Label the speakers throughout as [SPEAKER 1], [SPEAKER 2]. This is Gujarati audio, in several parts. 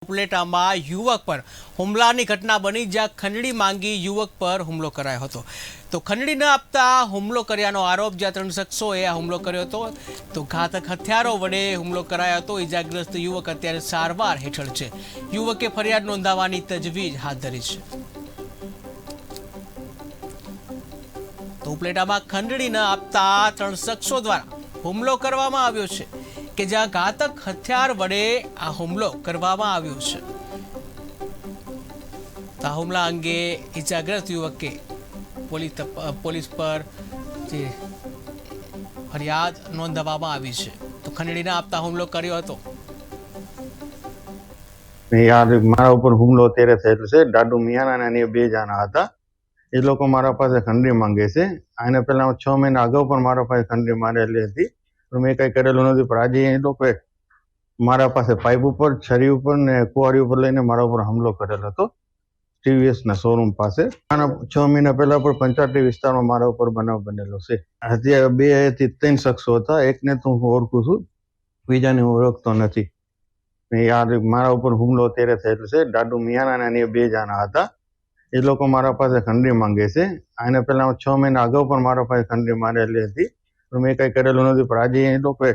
[SPEAKER 1] ઉપલેટામાં યુવક પર હુમલાની ઘટના બની, જ્યાં ખંડણી માંગી યુવક પર હુમલો કરાયો હતો. તો ખંડણી ન આપતા હુમલો કર્યાનો આરોપ, જ્યાં ત્રણ શખ્સોએ આ હુમલો કર્યો હતો. તો ઘાતક હથિયારો વડે હુમલો કરાયો હતો. ઇજાગ્રસ્ત યુવક અત્યારે સારવાર હેઠળ છે. યુવકે ફરિયાદ નોંધાવવાની તજવીજ હાથ ધરી છે. તો ઉપલેટામાં ખંડણી ન આપતા ત્રણ શખ્સો દ્વારા હુમલો કરવામાં આવ્યો છે. કે જ્યાં ઘાતક હથિયાર વડે આ હુમલો કરવામાં આવ્યો છે. આ હુમલા અંગે ઇજાગ્રસ્ત યુવકે પોલીસ પોલીસ પર જે ફરિયાદ નોંધાવવામાં આવી છે. તો ખંડણીને આપતા હુમલો કર્યો હતો.
[SPEAKER 2] યાર મારા ઉપર હુમલો અત્યારે થયેલો છે. દાદુ મિયાના અને બે જણા હતા. એ લોકો મારા પાસે ખંડરી માંગે છે. આને પહેલા છ મહિના અગાઉ પણ મારા પાસે ખંડરી મારેલી હતી. પણ મેં કઈ કરેલું નથી. પણ આજે એ લોકોએ મારા પાસે પાઇપ ઉપર, છરી ઉપર ને કુવારી ઉપર લઈને મારા ઉપર હુમલો કરેલો હતો. ટીવીએસ ના શોરૂમ પાસે છ મહિના પહેલા પણ પંચાયતી વિસ્તારમાં મારા ઉપર બનાવ બનેલો છે. અત્યારે બેથી ત્રણ શખ્સો હતા. એકને તો હું ઓળખું છું. બીજાને હું ઓળખતો નથી. ને મારા ઉપર હુમલો અત્યારે થયેલો છે. દાદુ મિયાના અને બે જણા હતા. એ લોકો મારા પાસે ખંડરી માંગે છે. આને પહેલા છ મહિના અગાઉ પણ મારા પાસે ખંડરી મારેલી હતી. પણ મેં કઈ કરેલું નથી. પણ આજે એ લોકોએ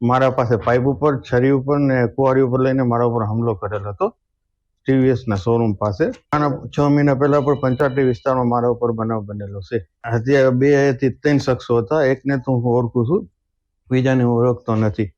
[SPEAKER 2] મારા પાસે પાઇપ ઉપર, છરી ઉપર ને કુવારી ઉપર લઈને મારા ઉપર હુમલો કરેલો હતો. ટીવીએસ ના શોરૂમ પાસે છ મહિના પહેલા પણ પંચાટી વિસ્તારમાં મારા ઉપર બનાવ બનેલો છે. અત્યારે બેથી ત્રણ શખ્સો હતા. એકને તો હું ઓળખું છું. બીજાને હું ઓળખતો નથી.